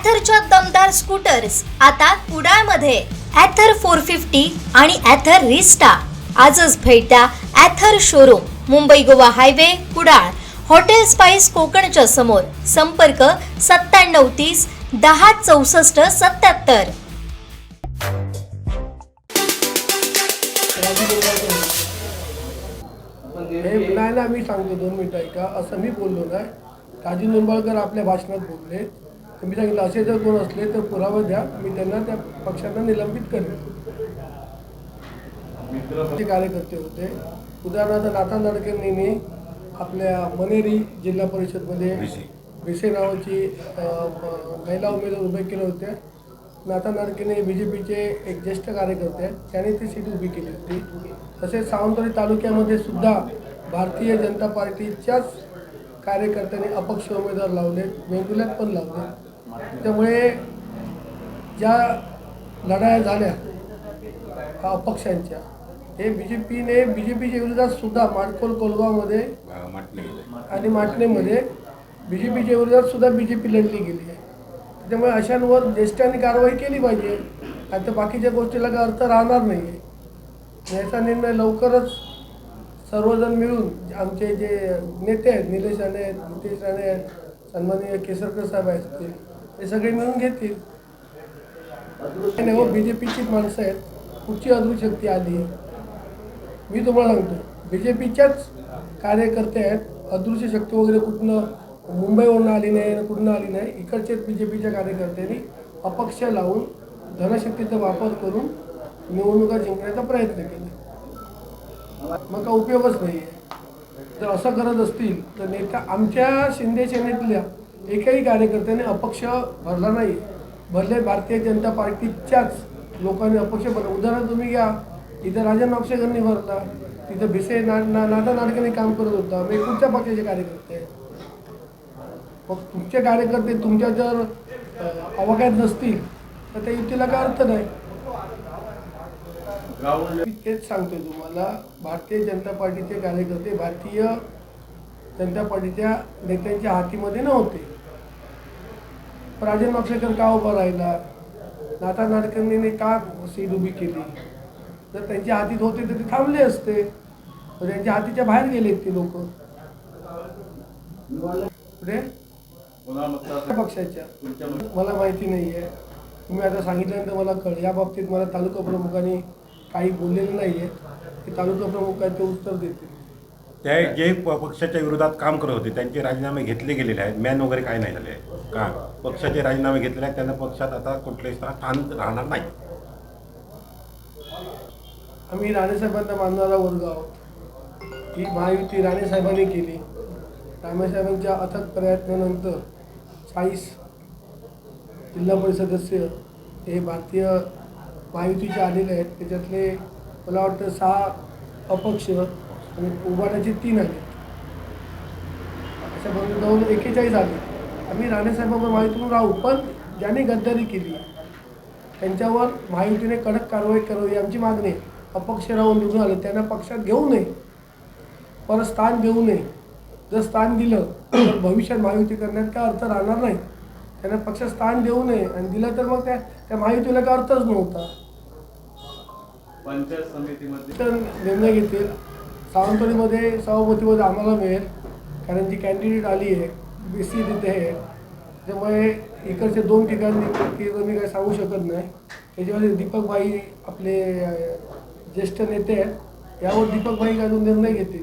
ॲथरच्या दमदार स्कूटर्स आता कुडाळमध्ये. ॲथर फोर फिफ्टी आणि ॲथर रिस्टा आजच भेट द्या Ather showroom Mumbai Goa highway Kudal. Hotel spice कोकणच्या समोर. संपर्क सत्त्याण्णव तीस दहा चौसष्ट सत्याहत्तर हे बोलायला मी सांगतो दोन मिनिटं ऐका. असं मी बोललो नाही. काजी निंबाळकर आपल्या भाषणात बोलले. मी सांगितलं असे जर कोण असले तर पुरावा द्या मी त्यांना त्या पक्षांना निलंबित करेन. ते कार्यकर्ते होते. उदाहरणार्थ नाथा नाडकर्णींनी आपल्या मनेरी जिल्हा परिषदमध्ये भिसे नावाची महिला उमेदवार उभे केले होते. नाथा नाडकर्णी बी जे पीचे एक ज्येष्ठ कार्यकर्ते आहेत. त्याने ती सीट उभी केली होती. तसेच सावंतवाडी तालुक्यामध्ये सुद्धा भारतीय जनता पार्टीच्याच कार्यकर्त्यांनी अपक्ष उमेदवार लावले वेंगुल्यात पण लावले त्यामुळे ज्या लढाया झाल्या अपक्षांच्या हे बी जे पीने बी जे पीच्या विरोधात सुद्धा माडकोल कोलगावमध्ये आणि माटणेमध्ये बी जे पीच्या विरोधात सुद्धा बी जे पी लढली गेली आहे. त्यामुळे अशांवर ज्येष्ठांनी कारवाई केली पाहिजे. आता बाकीच्या गोष्टीला काय अर्थ राहणार नाही. आहे याचा निर्णय लवकरच सर्वजण मिळून आमचे जे नेते आहेत निलेश राणे आहेत नितेश राणे आहेत सन्माननीय केसरकर साहेब आहेत ते हे सगळे मिळून घेतील. नाही हो बी जे पीचीच माणसं आहेत. कुठची अदृशक्ती आली. आहे मी तुम्हाला सांगतो बी जे पीच्याच कार्यकर्ते आहेत. अदृश्य शक्ती वगैरे कुठनं मुंबईवरून आली नाही कुठनं आली नाही इकडचेच बी जे पीच्या कार्यकर्त्यांनी अपक्ष लावून धनशक्तीचा वापर करून निवडणुका जिंकण्याचा प्रयत्न केला. मग का उपयोगच नाही आहे जर असं करत असतील तर नेता आमच्या शिंदे सेनेतल्या एकही कार्यकर्त्याने अपक्ष भरला नाही. भरले भारतीय जनता पार्टीच्याच लोकांनी अपक्ष भरला. उदाहरण तुम्ही घ्या. इथं राजा नापशेकरांनी भरला. तिथं भिसे ना ना नाथा नाडकर्णी काम करत होता. मी कुठच्या पक्षाचे कार्यकर्ते? मग तुमचे कार्यकर्ते तुमच्या जर अ, अवघात नसतील तर त्या युतीला काय अर्थ नाही? मी तेच सांगतोय तुम्हाला. भारतीय जनता पार्टीचे कार्यकर्ते भारतीय जनता पार्टीच्या नेत्यांच्या हातीमध्ये नव्हते. राजन मापसेकर का उभा राहिला? नाथा नाडकर्णीने का सीट उभी केली? जर त्यांच्या हातीत होते तर ते थांबले असते. त्यांच्या हातीच्या बाहेर गेलेत ते लोक. पक्षाच्या. मला माहिती नाही आहे तुम्ही आता सांगितल्यानंतर मला कळ. या बाबतीत मला तालुका प्रमुखांनी काही बोललेलं नाही आहे की तालुका प्रमुख काय ते उत्तर देतील. त्या जे प- पक्षाच्या विरोधात काम करत होते त्यांचे राजीनामे घेतले गेलेले आहेत. मॅन वगैरे काय नाही झाले. का? पक्षाचे राजीनामे घेतलेले आहेत त्यांना पक्षात आता कुठलेही स्थान राहणार नाही. आम्ही राणेसाहेबांना मानणारा वर्ग आहोत. ही महायुती राणेसाहेबांनी केली. राणेसाहेबांच्या अथक प्रयत्नानंतर चाळीस जिल्हा परिषद सदस्य हे भारतीय महायुतीचे आलेले आहेत. त्याच्यातले मला वाटतं सहा अपक्ष आणि उभाटाचे तीन आले अशा जाऊन एकेचाळीस आले. आम्ही राणेसाहेबांवर महायुतीतून राहू पण ज्यांनी गद्दारी केली त्यांच्यावर महायुतीने कडक कारवाई करावी आमची मागणी आहे. अपक्ष राहून निघून आले त्यांना पक्षात घेऊ नये. परत स्थान देऊ नये. जर स्थान दिलं तर भविष्यात महायुती करण्यात काय अर्थ राहणार नाही. त्यांना पक्षात स्थान देऊ नये आणि दिलं तर मग त्या त्या महायुतीला काय अर्थच नव्हता. पंचायत समितीमध्ये निर्णय घेतील. सावंतवाडीमध्ये सभापतीमध्ये आम्हाला मिळेल कारण जी कॅन्डिडेट आली आहे बी सी तिथे आहे त्यामुळे इकडचे दोन ठिकाणी तिथं मी काही सांगू शकत नाही. त्याच्यामध्ये दीपकभाई आपले ज्येष्ठ नेते आहेत यावर दीपकभाई काय निर्णय घेतील?